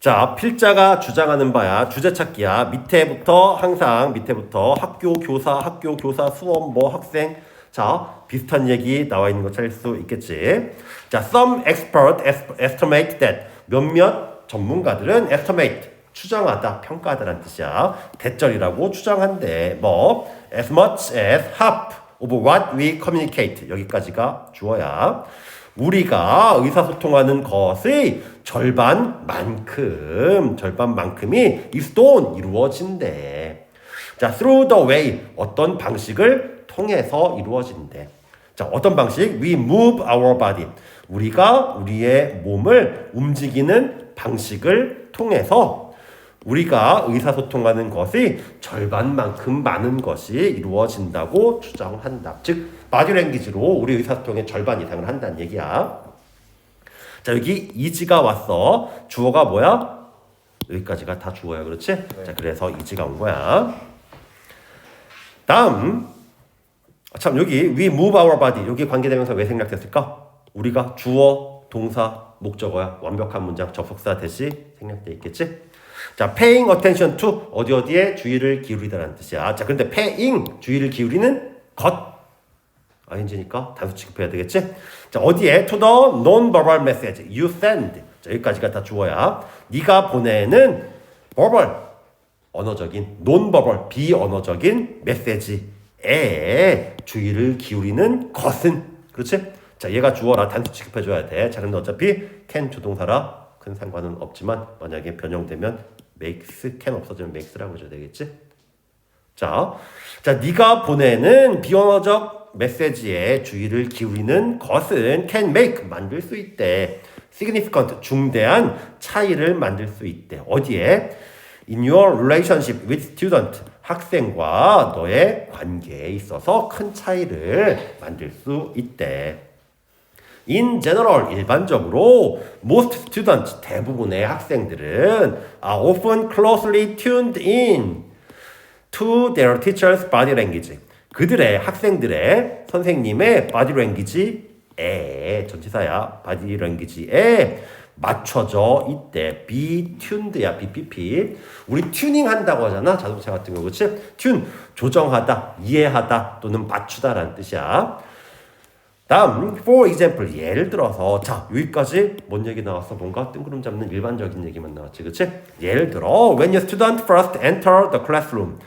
자, 필자가 주장하는 바야. 주제 찾기야. 밑에부터 항상 밑에부터 학교 교사, 학교 교사, 수업 뭐 학생. 자, 비슷한 얘기 나와 있는 거 찾을 수 있겠지. 자, some expert es- estimate that 몇몇 전문가들은 estimate 추정하다, 평가하다라는 뜻이야. 대절이라고 추정한대. 뭐 as much as half of what we communicate 여기까지가 주어야. 우리가 의사소통하는 것의 절반만큼, 절반만큼이 is done, 이루어진대. 자, through the way, 어떤 방식을 통해서 이루어진대. 자, 어떤 방식? We move our body. 우리가 우리의 몸을 움직이는 방식을 통해서 우리가 의사소통하는 것이 절반만큼 많은 것이 이루어진다고 주장한다. 즉, 바디랭귀지로 우리 의사소통의 절반 이상을 한다는 얘기야. 자, 여기 이지가 왔어. 주어가 뭐야? 여기까지가 다 주어야. 그렇지? 자, 그래서 이지가 온 거야. 다음. 아, 참, 여기 we move our body. 여기 관계대명사 왜 생략됐을까? 우리가 주어, 동사, 목적어야. 완벽한 문장 접속사 대시 생략돼 있겠지? 자, paying attention to 어디 어디에 주의를 기울이다라는 뜻이야. 자, 그런데 paying 주의를 기울이는 것 ing니까 단수 취급해야 되겠지? 자, 어디에? to the non-verbal message you send. 자, 여기까지가 다 주어야. 네가 보내는 verbal, 언어적인, non-verbal, 비언어적인 메시지에 주의를 기울이는 것은. 그렇지? 자, 얘가 주어라 단수 취급해줘야 돼. 자, 근데 어차피 can 조동사라 큰 상관은 없지만 만약에 변형되면 makes, can 없어지면 makes라고 해줘야 되겠지? 자, 자, 네가 보내는 비언어적 메시지에 주의를 기울이는 것은 can make 만들 수 있대. significant 중대한 차이를 만들 수 있대. 어디에? In your relationship with student 학생과 너의 관계에 있어서 큰 차이를 만들 수 있대. In general, 일반적으로 most students, 대부분의 학생들은 are often closely tuned in to their teacher's body language. 그들의 학생들의 선생님의 body language에 전치사야 body language에 맞춰져 있대. be tuned야 BPP. 우리 튜닝 한다고 하잖아 자동차 같은 거 그렇지? 튠 조정하다, 이해하다 또는 맞추다라는 뜻이야. 다음 for example 예를 들어서 자 여기까지 뭔 얘기 나왔어? 뭔가 뜬구름 잡는 일반적인 얘기만 나왔지 그치? 예를 들어 when your student first enter the classroom.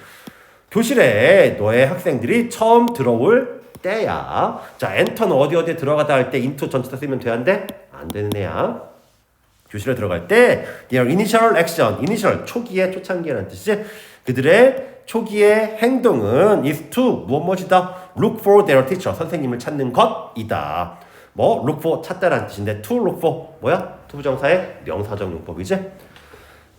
교실에 너의 학생들이 처음 들어올 때야. 자 enter는 어디 어디에 들어가다 할 때 into 전치사 쓰면 돼안돼 안 되는 애야. 교실에 들어갈 때 their initial action initial 초기의 초창기라는 뜻이지. 그들의 초기의 행동은 is to 무엇 무엇이다 look for their teacher 선생님을 찾는 것이다 뭐 look for 찾다라는 뜻인데 to look for 뭐야 투부정사의 명사적 용법이지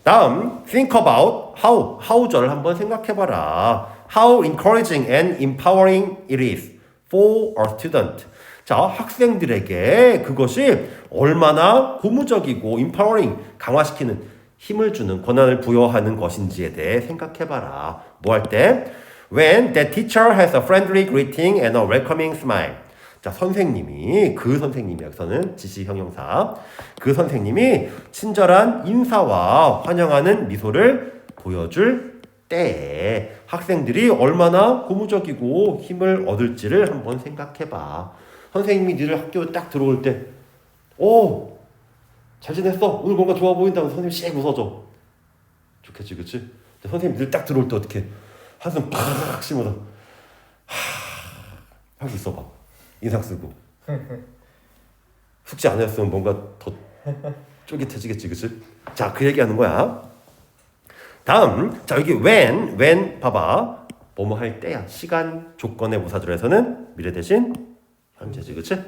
다음 think about how how절을 한번 생각해 봐라 how encouraging and empowering it is for a student 자 학생들에게 그것이 얼마나 고무적이고 empowering 강화시키는 힘을 주는 권한을 부여하는 것인지에 대해 생각해봐라 뭐 할 때 when the teacher has a friendly greeting and a welcoming smile 자, 선생님이, 그 선생님이, 여기서는 지시 형용사. 그 선생님이 친절한 인사와 환영하는 미소를 보여줄 때에 학생들이 얼마나 고무적이고 힘을 얻을지를 한번 생각해봐. 선생님이 니들 학교에 딱 들어올 때, 오! 잘 지냈어? 오늘 뭔가 좋아 보인다고 선생님 씩 웃어줘. 좋겠지, 그치? 선생님 니들 딱 들어올 때 어떻게 한숨 팍 쉬면서, 하, 하고 있어봐. 인상 쓰고 숙제 안 했으면 뭔가 더 쫄깃해지겠지 그치? 자 그 얘기하는 거야 다음 자 여기 when when 봐봐 뭐뭐 할 때야 시간 조건의 부사절에서는 미래 대신 현재지 그치?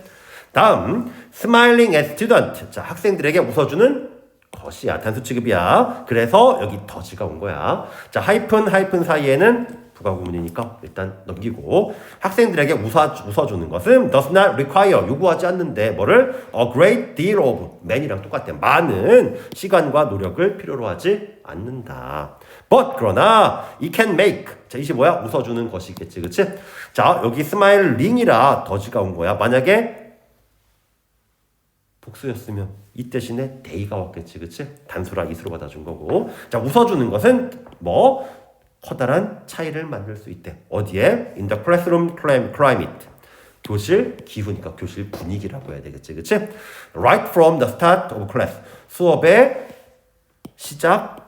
다음 smiling at student. 자 학생들에게 웃어주는 것이야. 단수 취급이야. 그래서 여기 더지가 온 거야. 자 하이픈 하이픈 사이에는 부가구문이니까 일단 넘기고 학생들에게 웃어, 웃어주는 것은 does not require 요구하지 않는데 뭐를? A great deal of man이랑 똑같아. 많은 시간과 노력을 필요로 하지 않는다. But 그러나 it can make. 자 이게 뭐야? 웃어주는 것이겠지 그치? 자 여기 스마일링이라 더지가 온 거야. 만약에 복수였으면 이 대신에 they가 왔겠지, 그치? 단수라 이수로 받아준 거고. 자, 웃어주는 것은 뭐 커다란 차이를 만들 수 있대. 어디에? In the classroom clim- climate. 교실 기후니까 교실 분위기라고 해야 되겠지, 그치? Right from the start of class. 수업의 시작으로부터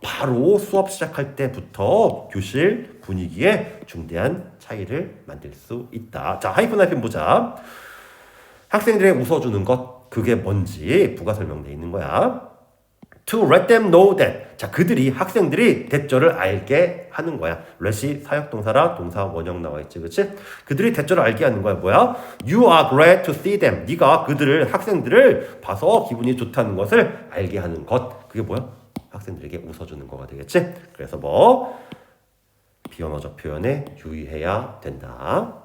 바로 수업 시작할 때부터 교실 분위기에 중대한 차이를 만들 수 있다. 자, 하이픈 하이픈 보자. 학생들의 웃어주는 것 그게 뭔지 부가 설명돼 있는 거야. To let them know that 자 그들이 학생들이 대절을 알게 하는 거야. let이 사역동사라 동사 원형 나와 있지, 그렇지? 그들이 대절을 알게 하는 거야. 뭐야? You are glad to see them. 네가 그들을 학생들을 봐서 기분이 좋다는 것을 알게 하는 것. 그게 뭐야? 학생들에게 웃어주는 거가 되겠지? 그래서 뭐 비언어적 표현에 유의해야 된다.